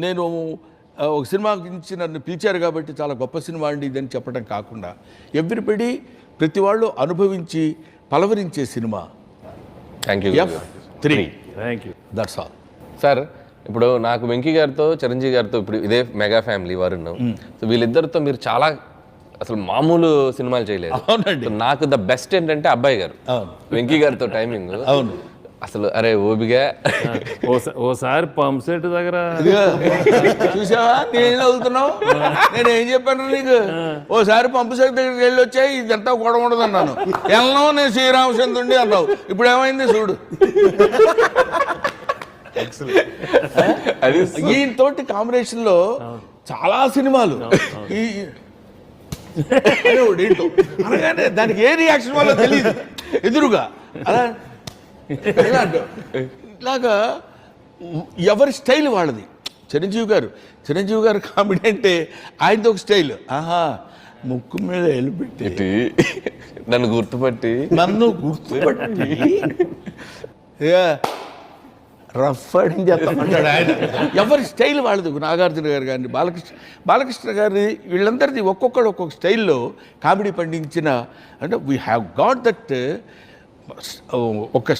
నేను ఒక సినిమా గురించి నన్ను పిలిచారు కాబట్టి చాలా గొప్ప సినిమా అండి ఇదని చెప్పడం కాకుండా ఎవ్రీబడి ప్రతి వాళ్ళు అనుభవించి పలవరించే cinema. Thank you three thank you that's all sir ఇప్పుడు నాకు వెంకీ గారితో చిరంజీవి గారితో ఇప్పుడు ఇదే మెగా ఫ్యామిలీ వారు సో వీళ్ళిద్దరితో మీరు చాలా అసలు మామూలు సినిమాలు చేయలేదు. నాకు ద బెస్ట్ ఏంటంటే అబ్బాయి గారు. అవును. వెంకీ గారితో టైమింగ్. అవును. అసలు అరే ఓబిగా ఓసా- ఓసారి పంప్ సెట్ దగ్గర చూసావా? నేను అవుతున్నావు నేను ఏం చెప్పాను నీకు? ఓసారి పంపు సెట్ దగ్గరికి వెళ్ళి వచ్చాయి ఇదంతా గొడవ ఉండదు అన్నాను. వెళ్ళను నేను శ్రీరామచంద్రుడి అన్నావు. ఇప్పుడు ఏమైంది చూడు. ఈయనతోటి కాంబినేషన్లో చాలా సినిమాలు. ఈ అనగానే దానికి ఏ రియాక్షన్ వల్ల తెలియదు ఎదురుగా. అలా ఇలా అంటావు. ఇలాగా ఎవరి స్టైల్ వాళ్ళది? చిరంజీవి గారు. చిరంజీవి గారు కామెడీ అంటే ఆయనది ఒక స్టైల్. ఆహా ముక్కు మీద ఎలిపెట్టి నన్ను గుర్తుపట్టి. నన్ను గుర్తుపట్టి. రఫ్ అని చెప్తామంటాడు ఆయన. ఎవరి స్టైల్ వాళ్ళది? నాగార్జున గారు కానీ బాలకృష్ణ బాలకృష్ణ గారి వీళ్ళందరిది ఒక్కొక్కడు ఒక్కొక్క స్టైల్లో కామెడీ పండించిన అంటే వీ హ్యావ్ గాట్ దట్ ఒక